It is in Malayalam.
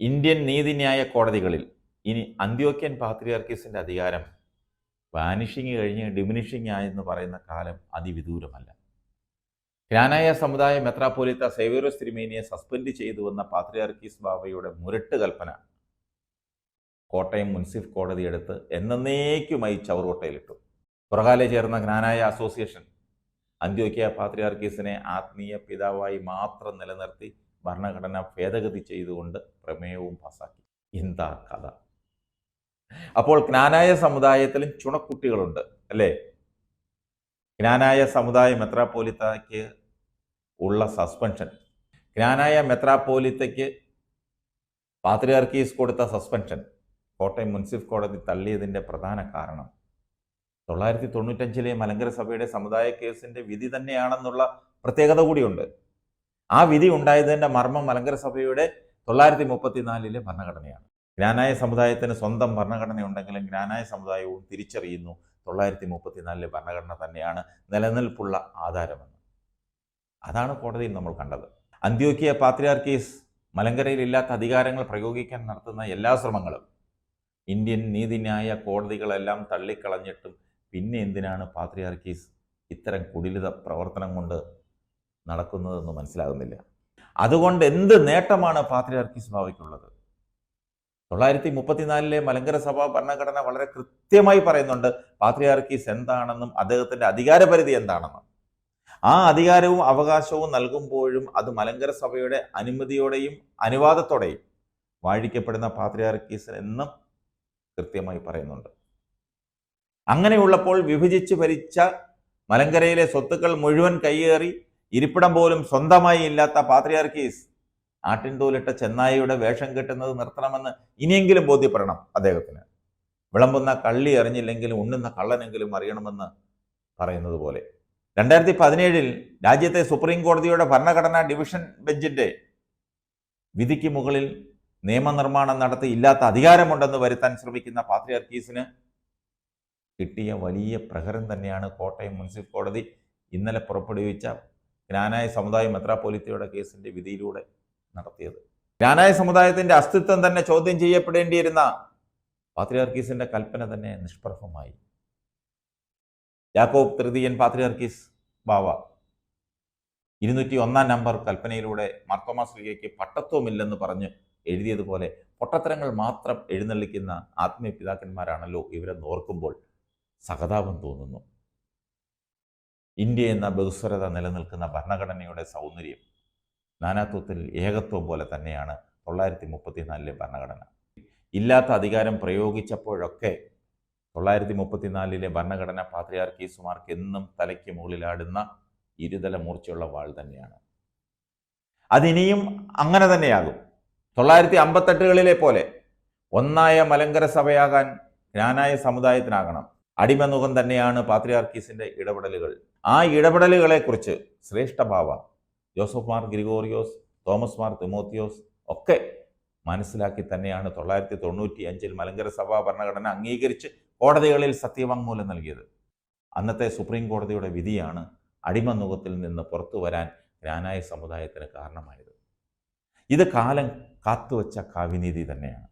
ഇന്ത്യൻ നീതിന്യായ കോടതികളിൽ ഇനി അന്ത്യോക്യൻ പാത്രിയാർക്കീസിന്റെ അധികാരം വാനിഷിങ് കഴിഞ്ഞ് ഡിമിനിഷിങ് ആയെന്ന് പറയുന്ന കാലം അതിവിദൂരമല്ല. ജ്ഞാനായ സമുദായ മെത്രാപോലിത്ത സേവേറോസ് തിരുമേനിയെ സസ്പെൻഡ് ചെയ്തുവെന്ന പാത്രിയാർക്കീസ് ബാബയുടെ മുരട്ട് കൽപ്പന കോട്ടയം മുൻസിഫ് കോടതി എടുത്ത് എന്നേക്കുമായി ചവറുകൊട്ടയിലിട്ടു. പുറകാലെ ചേർന്ന ജ്ഞാനായ അസോസിയേഷൻ അന്ത്യോക്യ പാത്രിയാർക്കീസിനെ ആത്മീയ പിതാവായി മാത്രം നിലനിർത്തി ഭരണഘടന ഭേദഗതി ചെയ്തുകൊണ്ട് പ്രമേയവും പാസാക്കി. എന്താ കഥ? അപ്പോൾ ജ്ഞാനായ സമുദായത്തിലും ചുണക്കുട്ടികളുണ്ട് അല്ലേ? ജ്ഞാനായ സമുദായ മെത്രാപ്പോലിത്തയ്ക്ക് ഉള്ള സസ്പെൻഷൻ ജ്ഞാനായ മെത്രാപ്പോലിത്തയ്ക്ക് പാത്രിയാർക്കീസ് കൊടുത്ത സസ്പെൻഷൻ കോട്ടയം മുൻസിഫ് കോടതി തള്ളിയതിന്റെ പ്രധാന കാരണം. തൊള്ളായിരത്തി തൊണ്ണൂറ്റഞ്ചിലെ മലങ്കര സഭയുടെ സമുദായ കേസിന്റെ വിധി തന്നെയാണെന്നുള്ള പ്രത്യേകത കൂടിയുണ്ട്. ആ വിധി ഉണ്ടായതിന്റെ മർമ്മം മലങ്കര സഭയുടെ തൊള്ളായിരത്തി മുപ്പത്തിനാലിലെ ഭരണഘടനയാണ്. ജ്ഞാനായ സമുദായത്തിന് സ്വന്തം ഭരണഘടന ഉണ്ടെങ്കിലും ജ്ഞാനായ സമുദായവും തിരിച്ചറിയുന്നു. തൊള്ളായിരത്തി മുപ്പത്തിനാലിലെ ഭരണഘടന തന്നെയാണ് നിലനിൽപ്പുള്ള ആധാരമെന്ന്. അതാണ് കോടതിയിൽ നമ്മൾ കണ്ടത്. അന്ത്യോക്കിയ പാത്രിയാർക്കീസ് മലങ്കരയിൽ ഇല്ലാത്ത അധികാരങ്ങൾ പ്രയോഗിക്കാൻ നടത്തുന്ന എല്ലാ ശ്രമങ്ങളും ഇന്ത്യൻ നീതിന്യായ കോടതികളെല്ലാം തള്ളിക്കളഞ്ഞിട്ടും പിന്നെ എന്തിനാണ് പാത്രിയാർക്കീസ് ഇത്തരം കുടിലിത പ്രവർത്തനം കൊണ്ട് നടക്കുന്നതെന്ന് മനസ്സിലാകുന്നില്ല. അതുകൊണ്ട് എന്ത് നേട്ടമാണ് പാത്രിയാർക്കി സഭയ്ക്കുള്ളത് തൊള്ളായിരത്തി മുപ്പത്തിനാലിലെ മലങ്കര സഭാ ഭരണഘടന വളരെ കൃത്യമായി പറയുന്നുണ്ട് പാത്രിയാർക്കീസ് എന്താണെന്നും അദ്ദേഹത്തിന്റെ അധികാരപരിധി എന്താണെന്നും. ആ അധികാരവും അവകാശവും നൽകുമ്പോഴും അത് മലങ്കര സഭയുടെ അനുമതിയോടെയും അനുവാദത്തോടെയും വാഴിക്കപ്പെടുന്ന പാത്രിയാർക്കീസ് എന്നും കൃത്യമായി പറയുന്നുണ്ട്. അങ്ങനെയുള്ളപ്പോൾ വിഭജിച്ച് ഭരിച്ച മലങ്കരയിലെ സ്വത്തുക്കൾ മുഴുവൻ കൈയേറി ഇരിപ്പിടം പോലും സ്വന്തമായി ഇല്ലാത്ത പാത്രിയാർക്കീസ് ആട്ടിൻതോലിട്ട ചെന്നായിയുടെ വേഷം കെട്ടുന്നത് നിർത്തണമെന്ന് ഇനിയെങ്കിലും ബോധ്യപ്പെടണം അദ്ദേഹത്തിന്. വിളമ്പുന്ന കള്ളി അറിഞ്ഞില്ലെങ്കിലും ഉണ്ണുന്ന കള്ളനെങ്കിലും അറിയണമെന്ന് പറയുന്നത് പോലെ. രണ്ടായിരത്തി പതിനേഴിൽ രാജ്യത്തെ സുപ്രീം കോടതിയുടെ ഭരണഘടനാ ഡിവിഷൻ ബെഞ്ചിന്റെ വിധിക്ക് മുകളിൽ നിയമനിർമ്മാണം നടത്തി ഇല്ലാത്ത അധികാരമുണ്ടെന്ന് വരുത്താൻ ശ്രമിക്കുന്ന പാത്രിയാർക്കീസിന് കിട്ടിയ വലിയ പ്രഹരം തന്നെയാണ് കോട്ടയം മുനിസിപ്പൽ കോടതി. ഇന്നലെ പുറപ്പെടുവിച്ച ജ്ഞാനായ സമുദായം മെത്രാപ്പോലിത്തയുടെ കേസിന്റെ വിധിയിലൂടെ നടത്തിയത്. ജ്ഞാനായ സമുദായത്തിന്റെ അസ്തിത്വം തന്നെ ചോദ്യം ചെയ്യപ്പെടേണ്ടിയിരുന്ന പാത്രിയാർക്കീസിന്റെ കൽപ്പന തന്നെ നിഷ്പ്രഭമായി. യാക്കോബ് തൃതീയൻ പാത്രിയാർക്കീസ് ബാവ ഇരുന്നൂറ്റി ഒന്നാം നമ്പർ കൽപ്പനയിലൂടെ മാർത്തോമാ ശ്രീകയ്ക്ക് പട്ടത്വമില്ലെന്ന് പറഞ്ഞ് എഴുതിയതുപോലെ പൊട്ടത്തരങ്ങൾ മാത്രം എഴുന്നള്ളിക്കുന്ന ആത്മീയ പിതാക്കന്മാരാണല്ലോ ഇവരെന്ന് ഓർക്കുമ്പോൾ സഹതാപം തോന്നുന്നു. ഇന്ത്യ എന്ന ബഹുസ്വരത നിലനിൽക്കുന്ന ഭരണഘടനയുടെ സൗന്ദര്യം നാനാത്വത്തിൽ ഏകത്വം പോലെ തന്നെയാണ് തൊള്ളായിരത്തി മുപ്പത്തിനാലിലെ ഭരണഘടന. ഇല്ലാത്ത അധികാരം പ്രയോഗിച്ചപ്പോഴൊക്കെ തൊള്ളായിരത്തി മുപ്പത്തിനാലിലെ ഭരണഘടന പാത്രിയാർക്കീസുമാർക്ക് എന്നും തലയ്ക്ക് മുകളിലാടുന്ന ഇരുതല മൂർച്ചയുള്ള വാൾ തന്നെയാണ്. അതിനിയും അങ്ങനെ തന്നെയാകും. തൊള്ളായിരത്തി അമ്പത്തെട്ടുകളിലെ പോലെ ഒന്നായ മലങ്കര സഭയാകാൻ ജ്ഞാനായ സമുദായത്തിനാകണം. അടിമനുഖം തന്നെയാണ് പാത്രിയാർക്കീസിന്റെ ഇടപെടലുകൾ. ആ ഇടപെടലുകളെക്കുറിച്ച് ശ്രേഷ്ഠഭാവ ജോസഫ് മാർ ഗ്രിഗോറിയോസ് തോമസ് മാർ തിമോത്തിയോസ് ഒക്കെ മനസ്സിലാക്കി തന്നെയാണ് തൊള്ളായിരത്തി തൊണ്ണൂറ്റി അഞ്ചിൽ മലങ്കര സഭാ ഭരണഘടന അംഗീകരിച്ച് കോടതികളിൽ സത്യവാങ്മൂലം നൽകിയത്. അന്നത്തെ സുപ്രീം കോടതിയുടെ വിധിയാണ് അടിമനുഖത്തിൽ നിന്ന് പുറത്തു വരാൻ ജ്ഞാനായ സമുദായത്തിന് കാരണമായത്. ഇത് കാലം കാത്തുവച്ച കാവ്യനീതി തന്നെയാണ്.